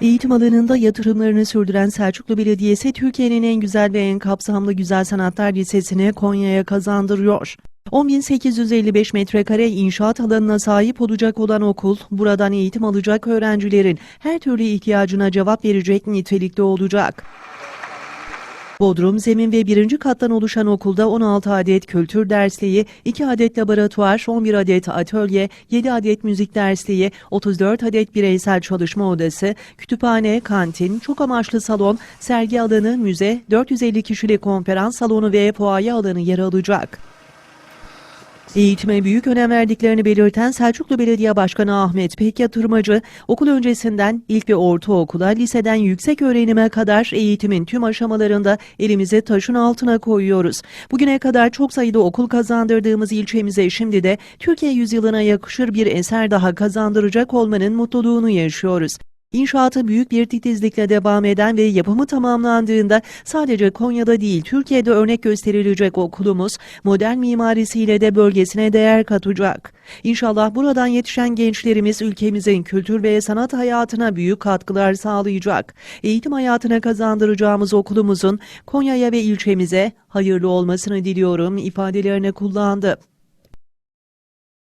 Eğitim alanında yatırımlarını sürdüren Selçuklu Belediyesi, Türkiye'nin en güzel ve en kapsamlı Güzel Sanatlar Lisesi'ni Konya'ya kazandırıyor. 10.855 metrekare inşaat alanına sahip olacak olan okul, buradan eğitim alacak öğrencilerin her türlü ihtiyacına cevap verecek nitelikte olacak. Bodrum, zemin ve birinci kattan oluşan okulda 16 adet kültür dersliği, 2 adet laboratuvar, 11 adet atölye, 7 adet müzik dersliği, 34 adet bireysel çalışma odası, kütüphane, kantin, çok amaçlı salon, sergi alanı, müze, 450 kişilik konferans salonu ve fuaye alanı yer alacak. Eğitime büyük önem verdiklerini belirten Selçuklu Belediye Başkanı Ahmet Pek Yatırmacı, okul öncesinden ilk ve ortaokula, liseden yüksek öğrenime kadar eğitimin tüm aşamalarında elimizi taşın altına koyuyoruz. Bugüne kadar çok sayıda okul kazandırdığımız ilçemize şimdi de Türkiye yüzyılına yakışır bir eser daha kazandıracak olmanın mutluluğunu yaşıyoruz. İnşaatı büyük bir titizlikle devam eden ve yapımı tamamlandığında sadece Konya'da değil Türkiye'de örnek gösterilecek okulumuz modern mimarisiyle de bölgesine değer katacak. İnşallah buradan yetişen gençlerimiz ülkemizin kültür ve sanat hayatına büyük katkılar sağlayacak. Eğitim hayatına kazandıracağımız okulumuzun Konya'ya ve ilçemize hayırlı olmasını diliyorum ifadelerini kullandı.